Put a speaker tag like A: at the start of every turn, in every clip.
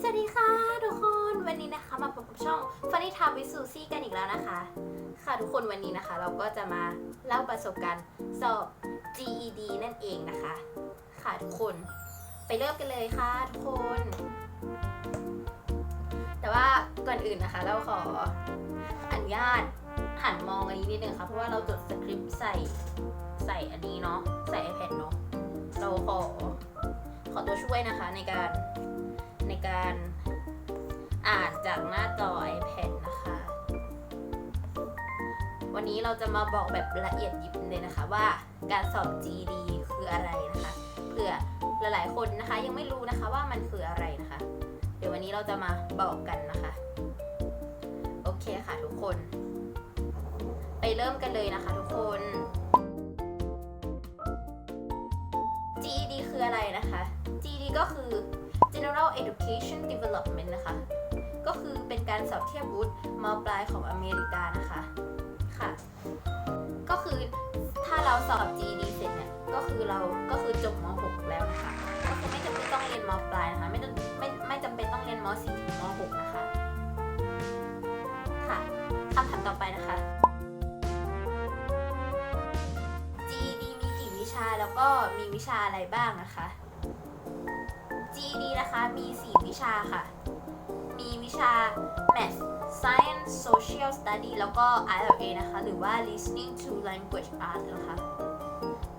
A: สวัสดีค่ะทุกคนวันนี้นะคะมาพบกับช่อง Funny Time with Susie กันอีกแล้วนะคะ ค่ะทุกคนวันนี้นะคะ เราก็จะมาเล่าประสบการณ์สอบ GED นั่นเองนะคะ ค่ะทุกคนไปเริ่มกันเลยค่ะทุกคน แต่ว่าก่อนอื่นนะคะ เราขออนุญาตหันมองอันนี้นิดนึงค่ะเพราะว่าเราจดสคริปต์ใส่ใส่อันนี้เนาะใส่ iPad เนาะเราขอขอตัวช่วยนะคะในการ การอ่านจากหน้าจอ iPad นะคะ วันนี้เราจะมาบอกแบบละเอียดยิบเลยนะคะว่าการสอบ GD คืออะไรนะคะเผื่อหลายๆคนนะคะ ยังไม่รู้นะคะว่ามันคืออะไรนะคะ เดี๋ยววันนี้เราจะมาบอกกันนะคะ โอเคค่ะทุกคน ไปเริ่มกันเลยนะคะทุกคน GED คืออะไรนะคะ GED ก็คือ General Education Development นะคะ ก็คือเป็นการสอบเทียบวุฒิมปลายของอเมริกานะคะ ค่ะ ก็คือถ้าเราสอบ GED เสร็จเนี่ย ก็คือเรา ก็คือจบม .6 แล้วนะคะ ก็คือไม่จำเป็นต้องเรียนมปลายนะคะ ไม่ต้องไม่ไม่จำเป็นต้องเรียนม .4 ถึงม .6 นะคะ ค่ะคำถามต่อไปนะคะ GED มีกี่วิชาแล้วก็มีวิชาอะไรบ้างนะคะ GED นะคะ มี 4 วิชาค่ะ มีวิชา Math Science Social Study แล้วก็ ILA นะคะ หรือว่า Listening to Language Arts นะคะ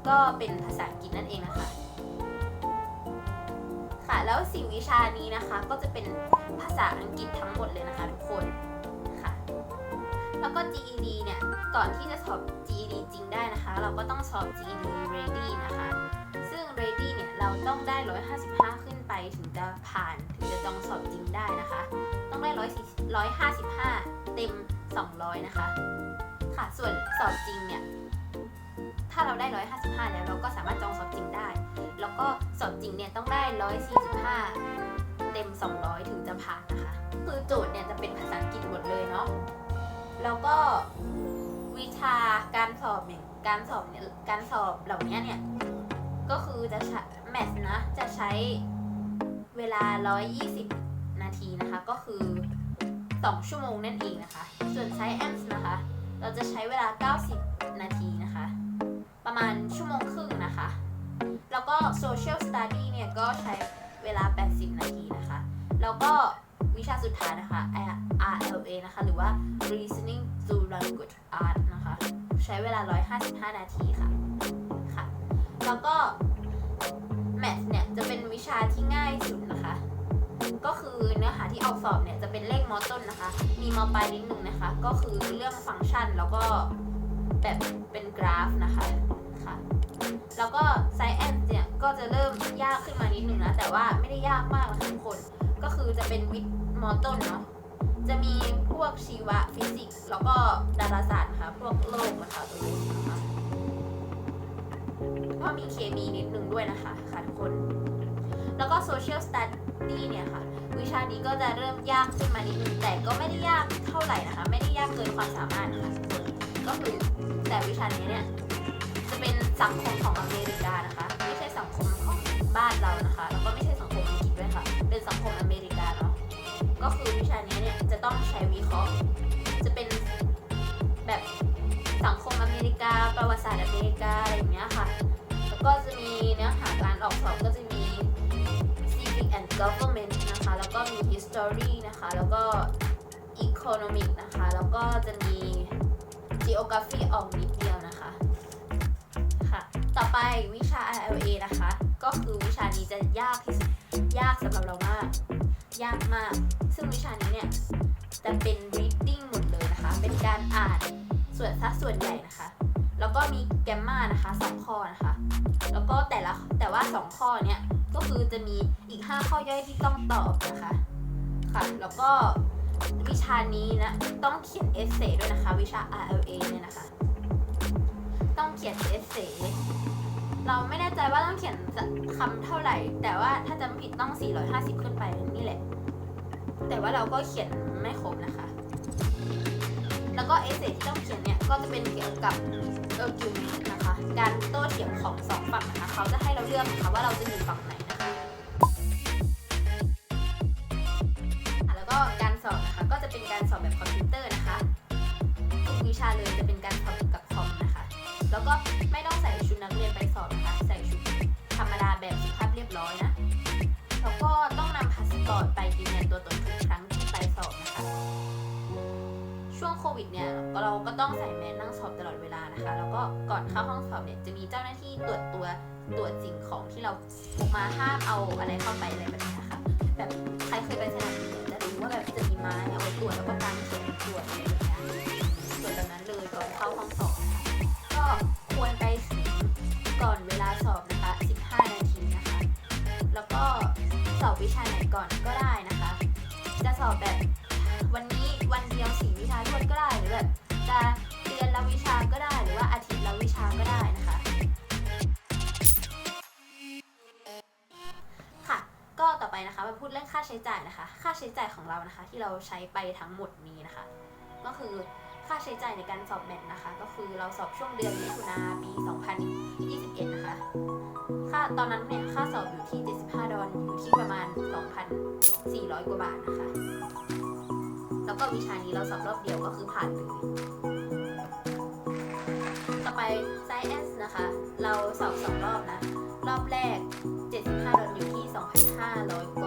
A: ก็เป็นภาษาอังกฤษนั่นเองนะคะ ค่ะ แล้ว 4 วิชานี้นะคะ ก็จะเป็นภาษาอังกฤษทั้งหมดเลยนะคะทุกคน ค่ะ แล้วก็ GED เนี่ย ก่อนที่จะสอบ GED จริงได้นะคะ เราก็ต้องสอบ GED Ready นะคะ ซึ่ง Ready เนี่ย เราต้องได้ 155 ขึ้น ถึงจะผ่านถึงจะจองสอบจริงได้นะคะ ต้องได้155เต็ม200นะคะ ค่ะ ส่วนสอบจริงเนี่ย ถ้าเราได้155แล้วเราก็สามารถจองสอบจริงได้ แล้วก็สอบจริงเนี่ยต้องได้145เต็ม200ถึงจะผ่านนะคะ คือโจทย์เนี่ยจะเป็นภาษาอังกฤษหมดเลยเนาะ แล้วก็วิชาการสอบเนี่ย การสอบเนี่ย การสอบเหล่านี้เนี่ย ก็คือจะใช้แมทนะ จะใช้ เวลา 120 นาทีนะคะ ก็คือ 2 ชั่วโมงนั่นเองนะคะ ส่วน Science นะคะ เราจะใช้เวลา 90 นาทีนะคะ ประมาณชั่วโมงครึ่งนะคะ แล้วก็ Social Study เนี่ย ก็ใช้เวลา 80 นาทีนะคะ แล้วก็วิชาสุดท้ายนะคะ RLA นะคะ หรือว่า Reasoning to Language Art นะคะ ใช้เวลา 155 นาทีค่ะ ค่ะ แล้วก็ Math เนี่ยจะเป็นวิชาที่ง่ายสุดนะคะ ก็คือเนื้อหาที่เอาสอบเนี่ยจะเป็นเลขมอต้นนะคะ มีมอปลายนิดนึงนะคะ ก็คือเรื่องฟังก์ชันแล้วก็แบบเป็นกราฟนะคะค่ะแล้วก็ Science เนี่ยก็จะเริ่มยากขึ้นมานิดนึงนะ แต่ว่าไม่ได้ยากมากนะคะทุกคน ก็คือจะเป็นวิทย์มอต้นเนาะจะมีพวกชีวะฟิสิกส์แล้วก็ดาราศาสตร์นะคะพวกโลกนะคะตัวนี้นะคะ ก็มีเคมีนิดนึงด้วยนะคะค่ะทุกคน แล้วก็ social study เนี่ยค่ะ วิชานี้ก็จะเริ่มยากขึ้นมานิดนึงแต่ก็ไม่ได้ยากเท่าไหร่นะคะ ไม่ได้ยากเกินความสามารถนะคะทุกคนก็คือแต่วิชานี้เนี่ยจะเป็นสังคมของอเมริกานะคะ ไม่ใช่สังคมของบ้านเรานะคะ แล้วก็ไม่ใช่สังคมอังกฤษด้วยค่ะ เป็นสังคมอเมริกาเนาะก็คือวิชานี้เนี่ยจะต้องใช้วิเคราะห์ จะเป็นแบบสังคมอเมริกาประวัติศาสตร์ government นะคะแล้วก็มี history นะคะแล้วก็ economic นะคะแล้วก็จะมี geography ออกนิดเดียวนะคะค่ะต่อไปวิชา ILA นะคะก็คือวิชานี้จะยากที่สุดยากสำหรับเรามาก ยากมาก ซึ่งวิชานี้เนี่ยจะเป็น reading หมดเลยนะคะ เป็นการอ่านส่วนสัดส่วนใหญ่นะคะ แล้วก็มีแกมมานะคะสองข้อนะคะ แล้วก็แต่ละแต่ว่า2ข้อเนี่ย ก็คือจะมีอีก 5 ข้อย่อยที่ต้องตอบนะคะค่ะแล้วก็วิชานี้นะต้องเขียนเอเซด้วยนะคะ วิชา RLA เนี่ยนะคะ ต้องเขียนเอเซเราไม่แน่ใจว่าต้องเขียนคำเท่าไหร่ แต่ว่าถ้าจำผิดต้อง 450 ขึ้นไปนี่แหละ แต่ว่าเราก็เขียนไม่ครบนะคะ แล้วก็เอเซที่ต้องเขียนเนี่ยก็จะเป็นเกี่ยวกับ argument นะคะ การโต้เถียงของสองฝั่งนะคะ เขาจะให้เราเลือกนะคะว่าเราจะอยู่ฝั่ง ก็การสอบนะคะ ก็จะเป็นการสอบแบบคอมพิวเตอร์นะคะทุกวิชาเลยจะเป็นการสอบเกี่ยวกับคอมนะคะ แล้วก็ไม่ต้องใส่ชุดนักเรียนไปสอบนะคะ ใส่ชุดธรรมดาแบบสุภาพเรียบร้อยนะแล้วก็ต้องนำพาสปอร์ตไปยืนยันตัวตนทุกครั้งที่ไปสอบนะคะ ช่วงโควิดเนี่ยเราก็ต้องใส่แมสนั่งสอบตลอดเวลานะคะ แล้วก็ก่อนเข้าห้องสอบเนี่ยจะมีเจ้าหน้าที่ตรวจตัวตรวจสิ่งของที่เราพกมาห้ามเอาอะไรเข้าไปอะไรแบบนี้นะคะแบบใครเคยไปสนามาเอาไว้ตรวจแล้วก็การเขียนตรวจอะไรแบบเนี้ยตรวจแบบนั้นเลยก่อนเข้าห้องสอบก็ควรไปถึงก่อนเวลาสอบนะคะ 15 นาทีนะคะ แล้วก็สอบวิชาไหนก่อนก็ได้นะคะ จะสอบแบบวันนี้วันเดียวสี่วิชารวดก็ได้หรือแบบจะเดือนละวิชาก็ได้หรือว่าอาทิตย์ละวิชาก็ได้นะคะ ค่ะ ก็ต่อไปนะคะมาพูดเรื่องค่าใช้จ่ายนะคะ ใช้จ่ายของเรานะคะ ที่เราใช้ไปทั้งหมดนี้นะคะ ก็คือค่าใช้จ่ายในการสอบแมทนะคะ ก็คือเราสอบช่วงเดือนมิถุนาปี 2021 นะคะ ค่าตอนนั้นเนี่ยค่าสอบอยู่ที่ 75 ดอลอยู่ที่ประมาณ 2,400 กว่าบาทนะคะ แล้วก็วิชานี้เราสอบรอบเดียวก็คือผ่านเลยต่อไป Science นะคะ เราสอบสองรอบนะ รอบแรก 75 ดอลอยู่ที่ 2,500 กว่า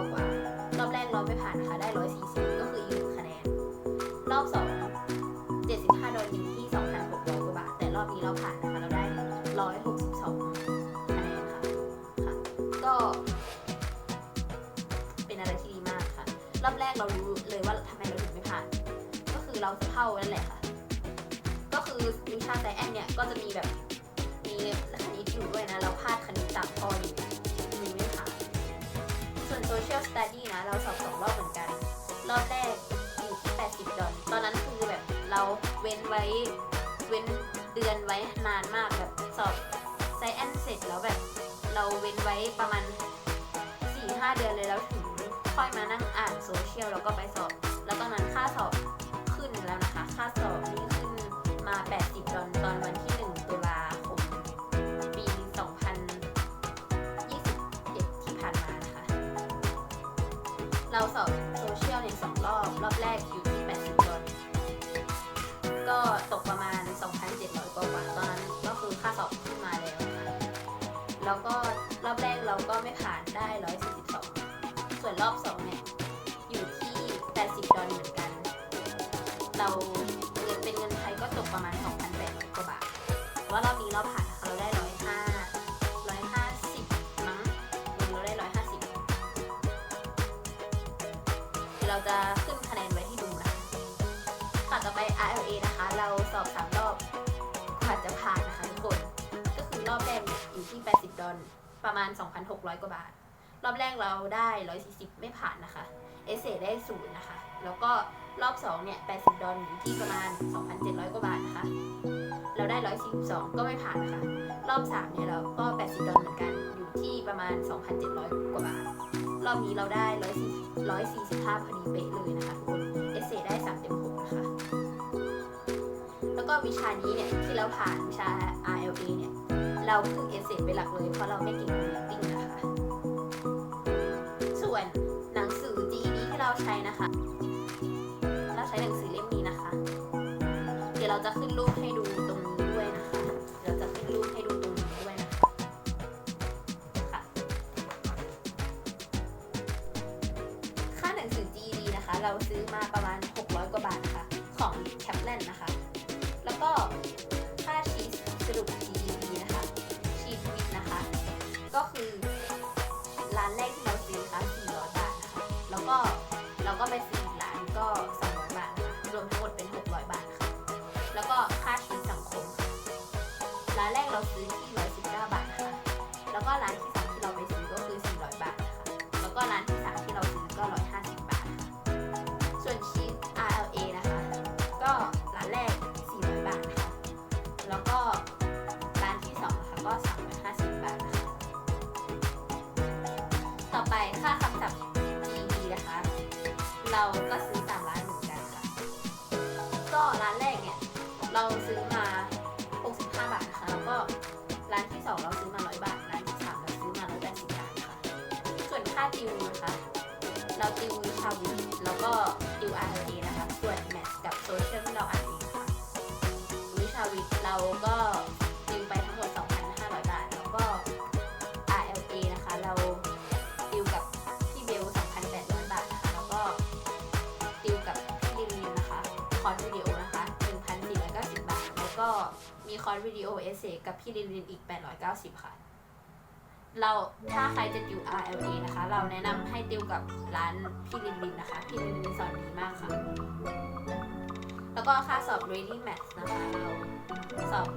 A: เราสะเพร่านั่นแหละค่ะ ก็คือวิชาไซแอนเนี่ยก็จะมีแบบมีคณิตอยู่ด้วยนะ เราพลาดคณิตสามข้ออยู่มีไม่ผ่านส่วน social study นะ เราสอบสองรอบเหมือนกัน รอบแรกอยู่ที่ 80 ดอลตอนนั้นคือแบบเราเว้นไว้เว้นเดือนไว้นานมากแบบสอบไซแอนเสร็จแล้วแบบเราเว้นไว้ประมาณ4-5 เดือนเลยแล้วถึงค่อยมานั่งอ่านโซเชียลแล้วก็ไปสอบ แล้วตอนนั้นค่าสอบ ค่าสอบนี่ขึ้นมา 80 ดอลตอนวันที่ 1 ตุลาคมปี 2021 ที่ผ่านมานะคะ เราสอบโซเชียลในสองรอบ รอบแรกอยู่ที่ 80 ดอลก็ตกประมาณ 2,700 กว่าบาตอนนั้นก็คือค่าสอบขึ้นมาแล้วนะคะแล้วก็รอบแรกเราก็ไม่ผ่านได้ 142 ส่วนรอบสองเนี่ยอยู่ที่ 80 ดอลเหมือนกัน เรา ดอลประมาณ 2,600 กว่าบาท รอบแรกเราได้ 140 ไม่ผ่านนะคะ เอเซได้ศูนย์นะคะ แล้วก็รอบ2เนี่ย 80 ดอลอยู่ที่ประมาณ 2,700 กว่าบาทนะคะ เราได้ 142 ก็ไม่ผ่านนะคะ รอบ3เนี่ยเราก็ 80 ดอลเหมือนกันอยู่ที่ประมาณ 2,700 กว่าบาท รอบนี้เราได้ 140 145พอดีเป๊ะเลยนะคะทุกคน เอเซได้3เต็ม6นะคะ แล้วก็วิชานี้เนี่ยที่เราผ่านวิชา RLA เนี่ย เราพึ่งเอเซเป็นหลักเลย เพราะเราไม่เก่งเรียนติ้งนะคะ ส่วนหนังสือ GED ที่เราใช้นะคะ เราใช้หนังสือเล่มนี้นะคะ เดี๋ยวเราจะขึ้นรูปให้ดูตรงนี้ด้วยนะคะเดี๋ยวจะขึ้นรูปให้ดูตรงนี้ด้วยนะคะค่ะค่าหนังสือ GED นะคะ เราซื้อมาประมาณ 600 กว่าบาทนะคะ ของแคปแลนนะคะ แล้วก็ ค่าติวนะคะ เราติววิชาวิทย์เราก็ติว RLA นะคะ ส่วนแมทกับโซเชียลที่เราอ่านเองค่ะวิชาวิทย์เราก็ติวไปทั้งหมด 2,500 บาท แล้วก็ RLA นะคะ เราติวกับพี่เบล 2,800 บาทนะคะ แล้วก็ติวกับพี่ลินลินนะคะ คอร์สวิดีโอนะคะ 1,490 บาท แล้วก็มีคอร์สวิดีโอเอเซกับพี่ลินลินอีก 890 ค่ะ เราถ้าใครจะติว RLA นะคะ เราแนะนำให้ติวกับร้านพี่ลินลินนะคะ พี่ลินลินสอนดีมากค่ะ แล้วก็ค่าสอบ ready math นะคะ เราสอบ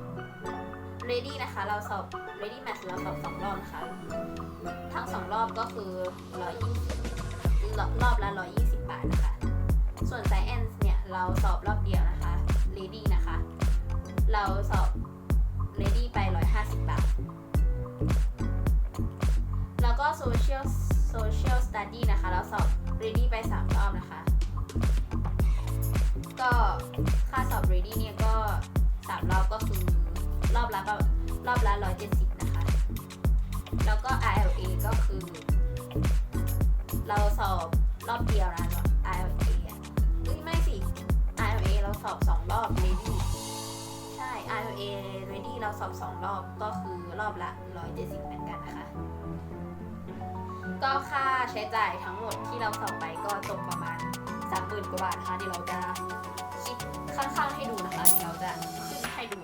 A: ready นะคะ เราสอบ ready math เราสอบสองรอบนะคะ ทั้งสองรอบก็คือ120รอบรอบละ120บาทนะคะ ส่วน science เนี่ย เราสอบรอบเดียวนะคะ ready นะคะ เราสอบ social study นะคะ เราสอบ ready ไป 3 รอบนะคะ ก็ค่าสอบ ready เนี่ยก็ 3 รอบก็คือรอบละประรอบละ 170 นะคะ แล้วก็ RLA ก็คือ เราสอบรอบเดียวนะ RLA อะเอ้ยไม่สิ RLA เราสอบ 2 รอบ ready ใช่ RLA ready เราสอบ 2 รอบก็คือรอบละ 170 เหมือนกันนะคะ ก็ค่าใช้จ่ายทั้งหมดที่เราสอบไปก็ตกประมาณ30,000กว่าบาทนะคะเดี๋ยวเราจะคิดข้างๆให้ดูนะคะเดี๋ยวเราจะขึ้นให้ดู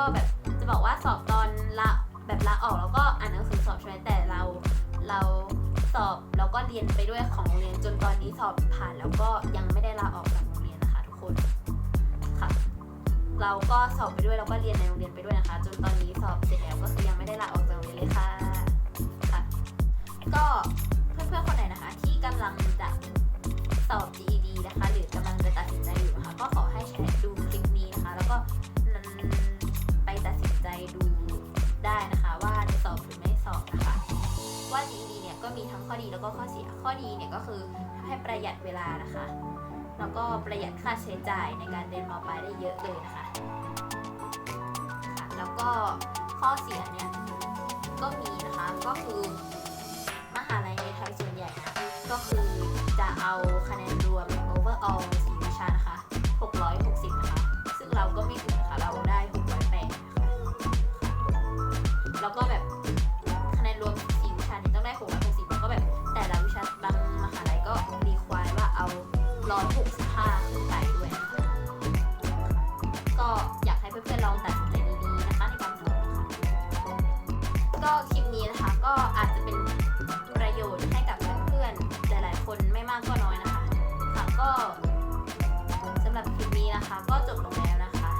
A: ก็แบบจะบอกว่าสอบตอนละแบบลาออกแล้วก็อ่านหนังสือสอบใช่ไหมแต่เราเราสอบแล้วก็เรียนไปด้วยของโรงเรียนจนตอนนี้สอบผ่านแล้วก็ยังไม่ได้ลาออกจากโรงเรียนนะคะ ทุกคนค่ะเราก็สอบไปด้วยแล้วก็เรียนในโรงเรียนไปด้วยนะคะ จนตอนนี้สอบเสร็จแล้วก็คือยังไม่ได้ลาออกจากโรงเรียนเลยค่ะค่ะก็เพื่อนๆคนไหนนะคะ ที่กำลังจะสอบ GED นะคะ หรือกำลัง ว่า GED เนี่ยก็มีทั้งข้อดีแล้วก็ข้อเสีย ข้อดีเนี่ยก็คือให้ประหยัดเวลานะคะ แล้วก็ประหยัดค่าใช้จ่ายในการเรียนมปลายได้เยอะเลยนะคะค่ะแล้วก็ข้อเสียเนี่ยก็มีนะคะก็คือมหาลัยในไทยส่วนใหญ่นะก็คือ นะคะ ก็จบลงแล้วนะคะ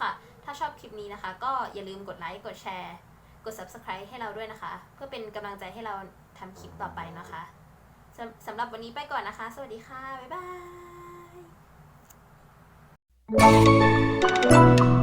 A: ค่ะ ถ้าชอบคลิปนี้นะคะ ก็อย่าลืมกดไลค์ กดแชร์ กด subscribe ให้เราด้วยนะคะ เพื่อเป็นกำลังใจให้เราทำคลิปต่อไปนะคะสำสำหรับวันนี้ไปก่อนนะคะ สวัสดีค่ะ บ๊ายบาย